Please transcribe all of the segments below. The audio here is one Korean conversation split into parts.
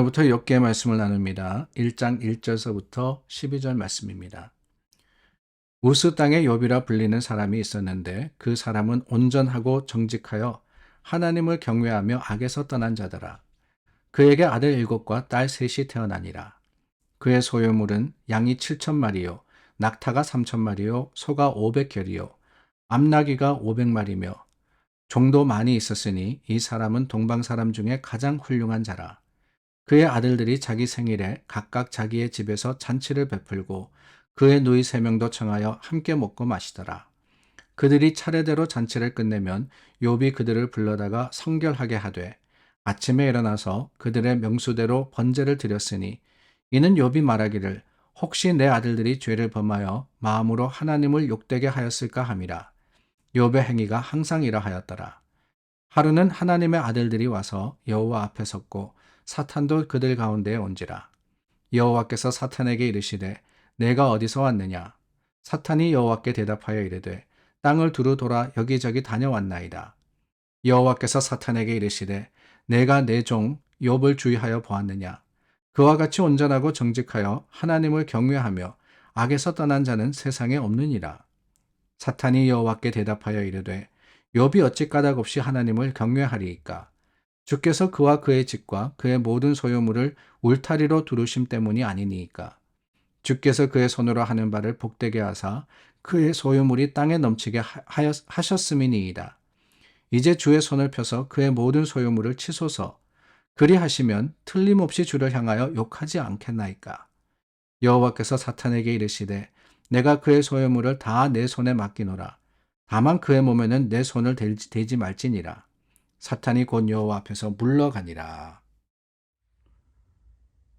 오늘부터 욥기의 말씀을 나눕니다. 1장 1절서부터 12절 말씀입니다. 우스 땅에 욥이라 불리는 사람이 있었는데 그 사람은 온전하고 정직하여 하나님을 경외하며 악에서 떠난 자더라. 그에게 아들 일곱과 딸 셋이 태어나니라. 그의 소유물은 양이 7천 마리요, 낙타가 3천 마리요, 소가 500결이요, 암나귀가 500마리며 종도 많이 있었으니 이 사람은 동방 사람 중에 가장 훌륭한 자라. 그의 아들들이 자기 생일에 각각 자기의 집에서 잔치를 베풀고 그의 누이 세 명도 청하여 함께 먹고 마시더라. 그들이 차례대로 잔치를 끝내면 욥이 그들을 불러다가 성결하게 하되 아침에 일어나서 그들의 명수대로 번제를 드렸으니 이는 욥이 말하기를 혹시 내 아들들이 죄를 범하여 마음으로 하나님을 욕되게 하였을까 함이라. 욥의 행위가 항상 이러하였더라. 하루는 하나님의 아들들이 와서 여호와 앞에 섰고 사탄도 그들 가운데에 온지라. 여호와께서 사탄에게 이르시되 내가 어디서 왔느냐? 사탄이 여호와께 대답하여 이르되 땅을 두루 돌아 여기저기 다녀왔나이다. 여호와께서 사탄에게 이르시되 내가 내 종 욥을 주의하여 보았느냐? 그와 같이 온전하고 정직하여 하나님을 경외하며 악에서 떠난 자는 세상에 없느니라. 사탄이 여호와께 대답하여 이르되 욥이 어찌 까닭 없이 하나님을 경외하리이까? 주께서 그와 그의 집과 그의 모든 소유물을 울타리로 두르심 때문이 아니니이까. 주께서 그의 손으로 하는 바를 복되게 하사 그의 소유물이 땅에 넘치게 하셨음이니이다. 이제 주의 손을 펴서 그의 모든 소유물을 치소서. 그리하시면 틀림없이 주를 향하여 욕하지 않겠나이까. 여호와께서 사탄에게 이르시되 내가 그의 소유물을 다 내 손에 맡기노라. 다만 그의 몸에는 내 손을 대지 말지니라. 사탄이 곧 여호와 앞에서 물러가니라.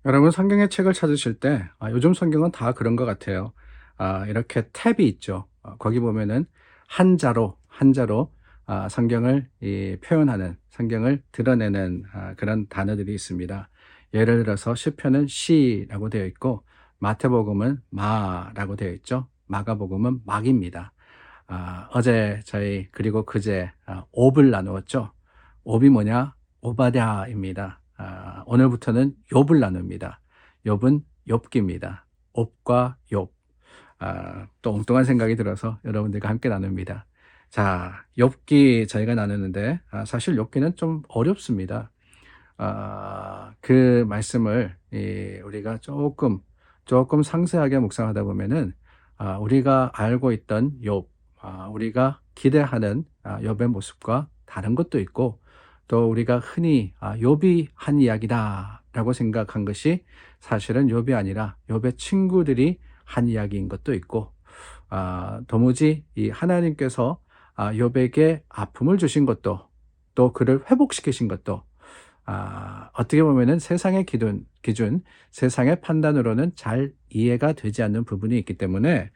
여러분 성경의 책을 찾으실 때 아, 요즘 성경은 다 그런 것 같아요. 아, 이렇게 탭이 있죠. 아, 거기 보면은 한자로 한자로 아, 성경을 이, 표현하는 성경을 드러내는 아, 그런 단어들이 있습니다. 예를 들어서 시편은 시라고 되어 있고 마태복음은 마라고 되어 있죠. 마가복음은 막입니다. 아, 어제 저희 그리고 그제 아, 옵을 나누었죠. 옵이 뭐냐? 오바댜입니다. 아, 오늘부터는 욥을 나눕니다. 욥은 욥기입니다. 옵과 욥. 아, 또 엉뚱한 생각이 들어서 여러분들과 함께 나눕니다. 자, 욥기 저희가 나누는데 아, 사실 욥기는 좀 어렵습니다. 아, 그 말씀을 이, 우리가 조금 조금 상세하게 묵상하다 보면은 아, 우리가 알고 있던 욥, 아, 우리가 기대하는 아, 욥의 모습과 다른 것도 있고 또 우리가 흔히 아, 욥이 한 이야기다라고 생각한 것이 사실은 욥이 아니라 욥의 친구들이 한 이야기인 것도 있고 아, 도무지 이 하나님께서 아, 욥에게 아픔을 주신 것도 또 그를 회복시키신 것도 아, 어떻게 보면은 세상의 기준, 기준, 세상의 판단으로는 잘 이해가 되지 않는 부분이 있기 때문에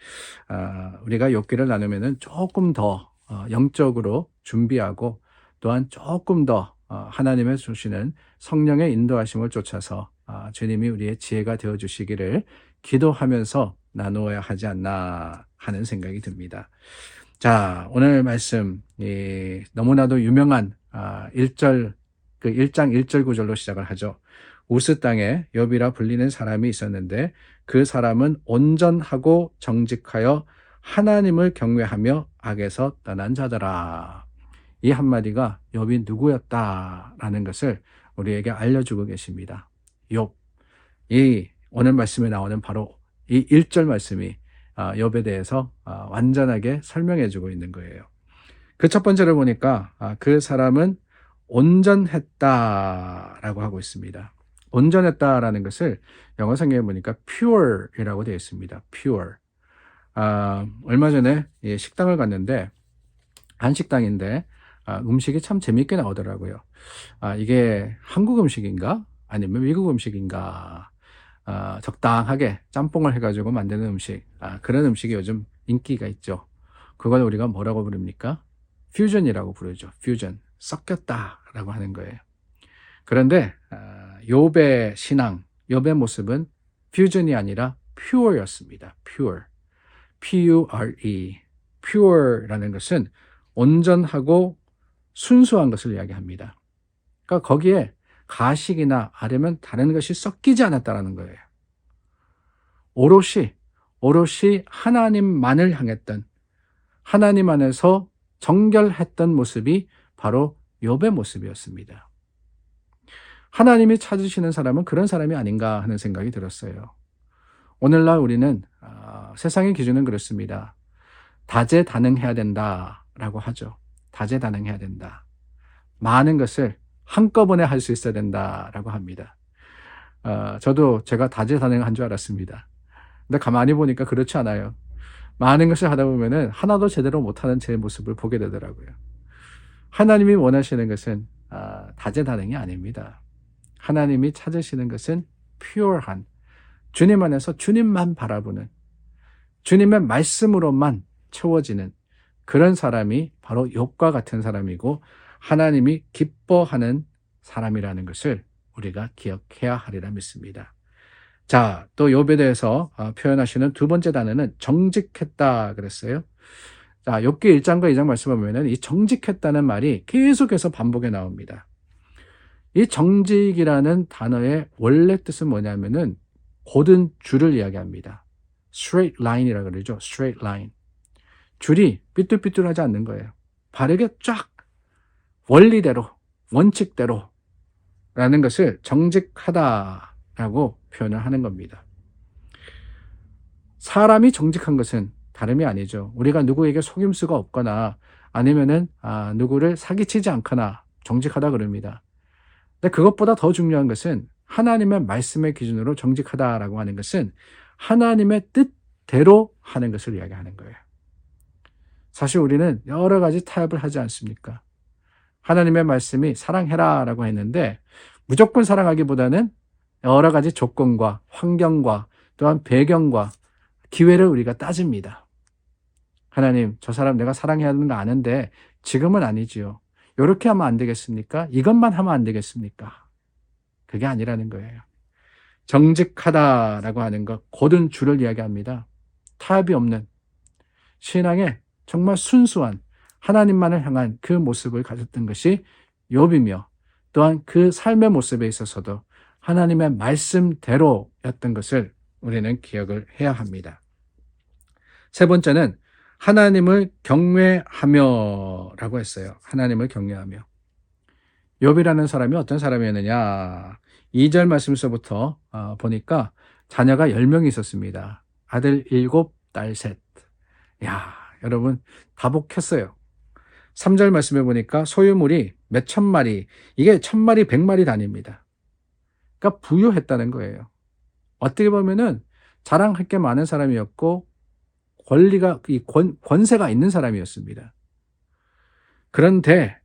아, 우리가 욥기를 나누면은 조금 더 어, 영적으로 준비하고 또한 조금 더 어, 하나님의 주시는 성령의 인도하심을 쫓아서 어, 주님이 우리의 지혜가 되어 주시기를 기도하면서 나누어야 하지 않나 하는 생각이 듭니다. 자, 오늘 말씀 너무나도 유명한 1절 아, 그 1장 1절 구절로 시작을 하죠. 우스 땅에 여비라 불리는 사람이 있었는데 그 사람은 온전하고 정직하여 하나님을 경외하며 악에서 떠난 자더라. 이 한마디가 욥이 누구였다라는 것을 우리에게 알려주고 계십니다. 욥. 이 오늘 말씀에 나오는 바로 이 1절 말씀이 아, 욥에 대해서 아, 완전하게 설명해 주고 있는 거예요. 그 첫 번째를 보니까 아, 그 사람은 온전했다라고 하고 있습니다. 온전했다라는 것을 영어 성경에 보니까 pure이라고 되어 있습니다. pure. 아, 얼마 전에 식당을 갔는데 한식당인데 아, 음식이 참 재밌게 나오더라고요. 아, 이게 한국 음식인가? 아니면 미국 음식인가? 아, 적당하게 짬뽕을 해가지고 만드는 음식. 아, 그런 음식이 요즘 인기가 있죠. 그걸 우리가 뭐라고 부릅니까? 퓨전이라고 부르죠. 퓨전. 섞였다라고 하는 거예요. 그런데 아, 욥의 신앙, 욥의 모습은 퓨전이 아니라 pure였습니다. pure. P-U-R-E. pure라는 것은 온전하고 순수한 것을 이야기합니다. 그러니까 거기에 가식이나 아니면 다른 것이 섞이지 않았다라는 거예요. 오롯이 오롯이 하나님만을 향했던 하나님 안에서 정결했던 모습이 바로 욥의 모습이었습니다. 하나님이 찾으시는 사람은 그런 사람이 아닌가 하는 생각이 들었어요. 오늘날 우리는 어, 세상의 기준은 그렇습니다. 다재다능해야 된다라고 하죠. 다재다능해야 된다. 많은 것을 한꺼번에 할 수 있어야 된다라고 합니다. 어, 저도 제가 다재다능한 줄 알았습니다. 근데 가만히 보니까 그렇지 않아요. 많은 것을 하다 보면은 하나도 제대로 못하는 제 모습을 보게 되더라고요. 하나님이 원하시는 것은 아, 다재다능이 아닙니다. 하나님이 찾으시는 것은 퓨어한 주님 안에서 주님만 바라보는 주님의 말씀으로만 채워지는 그런 사람이 바로 욥과 같은 사람이고 하나님이 기뻐하는 사람이라는 것을 우리가 기억해야 하리라 믿습니다. 자, 또 욥에 대해서 어, 표현하시는 두 번째 단어는 정직했다 그랬어요. 자, 욥기 1장과 2장 말씀을 보면은 이 정직했다는 말이 계속해서 반복에 나옵니다. 이 정직이라는 단어의 원래 뜻은 뭐냐면은 고든 줄을 이야기합니다. straight line이라 그러죠. straight line. 줄이 삐뚤삐뚤하지 않는 거예요. 바르게 쫙 원리대로 원칙대로 라는 것을 정직하다라고 표현을 하는 겁니다. 사람이 정직한 것은 다름이 아니죠. 우리가 누구에게 속임수가 없거나 아니면은 아, 누구를 사기치지 않거나 정직하다 그럽니다. 근데 그것보다 더 중요한 것은 하나님의 말씀의 기준으로 정직하다라고 하는 것은 하나님의 뜻대로 하는 것을 이야기하는 거예요. 사실 우리는 여러 가지 타협을 하지 않습니까? 하나님의 말씀이 사랑해라 라고 했는데 무조건 사랑하기보다는 여러 가지 조건과 환경과 또한 배경과 기회를 우리가 따집니다. 하나님, 저 사람 내가 사랑해야 하는 거 아는데 지금은 아니지요. 이렇게 하면 안 되겠습니까? 이것만 하면 안 되겠습니까? 그게 아니라는 거예요. 정직하다라고 하는 것, 고든 줄을 이야기합니다. 타협이 없는 신앙의 정말 순수한 하나님만을 향한 그 모습을 가졌던 것이 욥이며 또한 그 삶의 모습에 있어서도 하나님의 말씀대로였던 것을 우리는 기억을 해야 합니다. 세 번째는 하나님을 경외하며라고 했어요. 하나님을 경외하며. 욥이라는 사람이 어떤 사람이었느냐? 2절 말씀에서부터 어, 보니까 자녀가 10명이 있었습니다. 아들 7, 딸 셋. 야, 여러분 다복했어요. 3절 말씀에 보니까 소유물이 몇 천 마리, 이게 천 마리, 백 마리 단위입니다. 그러니까 부유했다는 거예요. 어떻게 보면은 자랑할 게 많은 사람이었고 권리가 이 권, 권세가 있는 사람이었습니다. 그런데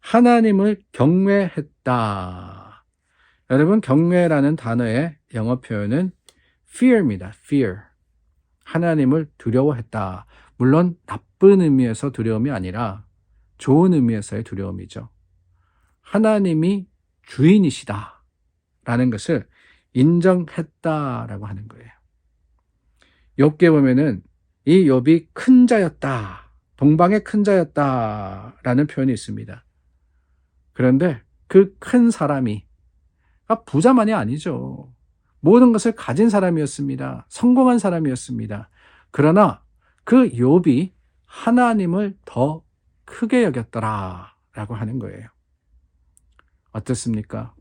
하나님을 경외했다. 여러분 경외라는 단어의 영어 표현은 fear입니다. fear. 하나님을 두려워했다. 물론 나쁜 의미에서 두려움이 아니라 좋은 의미에서의 두려움이죠. 하나님이 주인이시다. 라는 것을 인정했다라고 하는 거예요. 욥게 보면은 이 욥이 큰 자였다. 동방의 큰 자였다라는 표현이 있습니다. 그런데 그 큰 사람이 아, 부자만이 아니죠. 모든 것을 가진 사람이었습니다. 성공한 사람이었습니다. 그러나 그 욥이 하나님을 더 크게 여겼더라라고 하는 거예요. 어떻습니까?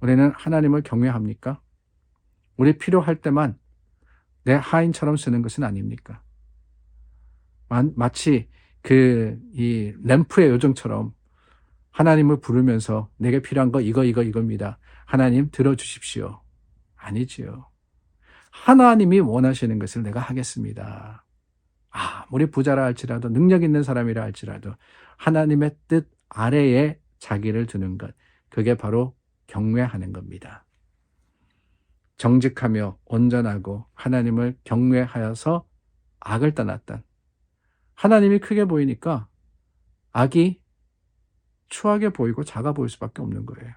우리는 하나님을 경외합니까? 우리 필요할 때만 내 하인처럼 쓰는 것은 아닙니까? 마치 그 이 램프의 요정처럼 하나님을 부르면서 내게 필요한 거 이거 이거 이겁니다. 하나님 들어주십시오. 아니지요. 하나님이 원하시는 것을 내가 하겠습니다. 아무리 부자라 할지라도 능력 있는 사람이라 할지라도 하나님의 뜻 아래에 자기를 두는 것. 그게 바로 경외하는 겁니다. 정직하며 온전하고 하나님을 경외하여서 악을 떠났던 하나님이 크게 보이니까 악이 추하게 보이고 작아 보일 수밖에 없는 거예요.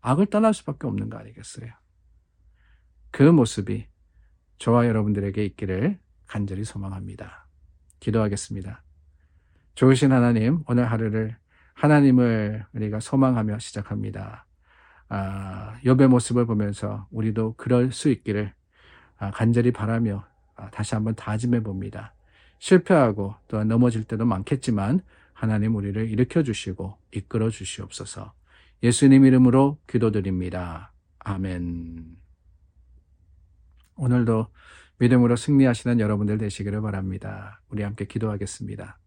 악을 떠날 수밖에 없는 거 아니겠어요? 그 모습이 저와 여러분들에게 있기를 간절히 소망합니다. 기도하겠습니다. 좋으신 하나님, 오늘 하루를 하나님을 우리가 소망하며 시작합니다. 아, 욥의 모습을 보면서 우리도 그럴 수 있기를 아, 간절히 바라며 아, 다시 한번 다짐해 봅니다. 실패하고 또 넘어질 때도 많겠지만 하나님 우리를 일으켜 주시고 이끌어 주시옵소서. 예수님 이름으로 기도드립니다. 아멘. 오늘도 믿음으로 승리하시는 여러분들 되시기를 바랍니다. 우리 함께 기도하겠습니다.